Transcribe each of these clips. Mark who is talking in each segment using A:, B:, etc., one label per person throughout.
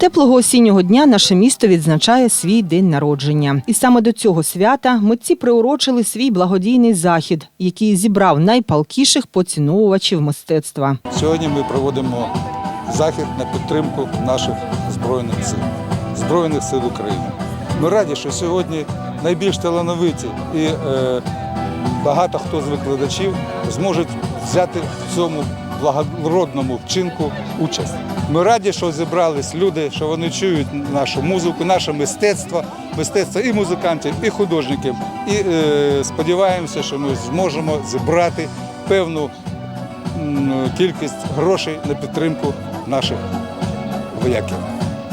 A: Теплого осіннього дня наше місто відзначає свій день народження. І саме до цього свята митці приурочили свій благодійний захід, який зібрав найпалкіших поціновувачів мистецтва.
B: Сьогодні ми проводимо захід на підтримку наших збройних сил, Збройних сил України. Ми раді, що сьогодні найбільш талановиті і е, багато хто з викладачів зможуть взяти в цьому благородному вчинку участь. Ми раді, що зібрались люди, що вони чують нашу музику, наше мистецтво, мистецтво і музикантів, і художників. І е, сподіваємося, що ми зможемо зібрати певну кількість грошей на підтримку наших вояків,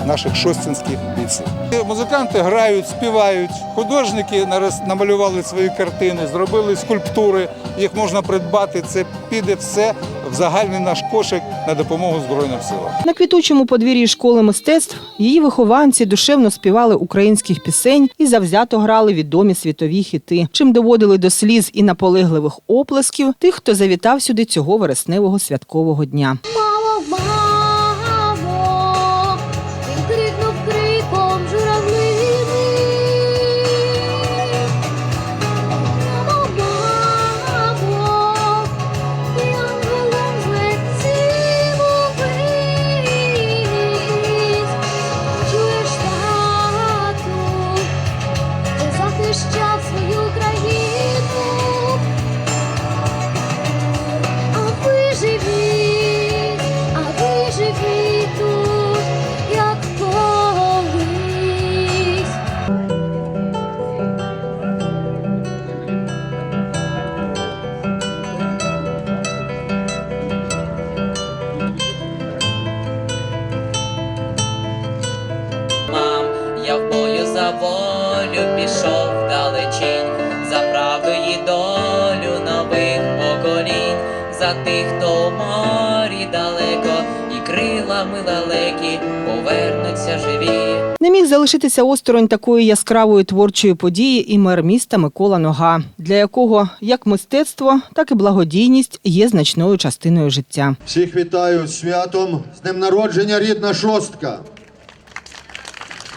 B: наших шостинських бійців. Музиканти грають, співають, художники намалювали свої картини, зробили скульптури, їх можна придбати. Це піде все загальний наш кошик на допомогу Збройним силам.
A: На квітучому подвір'ї школи мистецтв її вихованці душевно співали українських пісень і завзято грали відомі світові хіти, чим доводили до сліз і наполегливих оплесків тих, хто завітав сюди цього вересневого святкового дня.
C: Я в бою за волю пішов далечінь, за правду і долю нових поколінь, за тих, хто у морі далеко, і крилами лелеки повернуться живі.
A: Не міг залишитися осторонь такої яскравої творчої події і мер міста Микола Нога, для якого як мистецтво, так і благодійність є значною частиною життя.
D: Всіх вітаю з святом, з днем народження рідна шостка.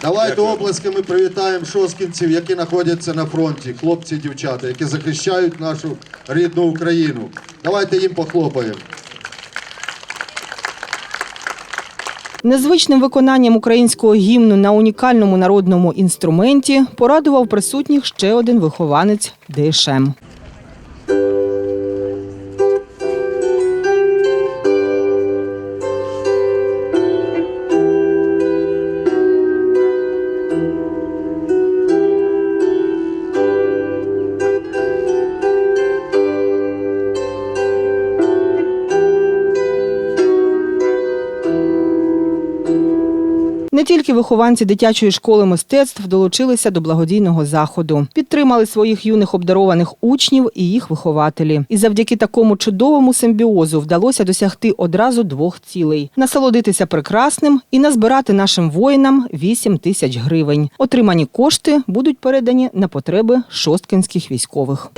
D: Давайте оплесками привітаємо шосткінців, які знаходяться на фронті, хлопці і дівчата, які захищають нашу рідну Україну. Давайте їм похлопаємо.
A: Незвичним виконанням українського гімну на унікальному народному інструменті порадував присутніх ще один вихованець ДШМ. Не тільки вихованці дитячої школи мистецтв долучилися до благодійного заходу, підтримали своїх юних обдарованих учнів і їх вихователі. І завдяки такому чудовому симбіозу вдалося досягти одразу двох цілей: насолодитися прекрасним і назбирати нашим воїнам 8 тисяч гривень. Отримані кошти будуть передані на потреби шосткинських військових.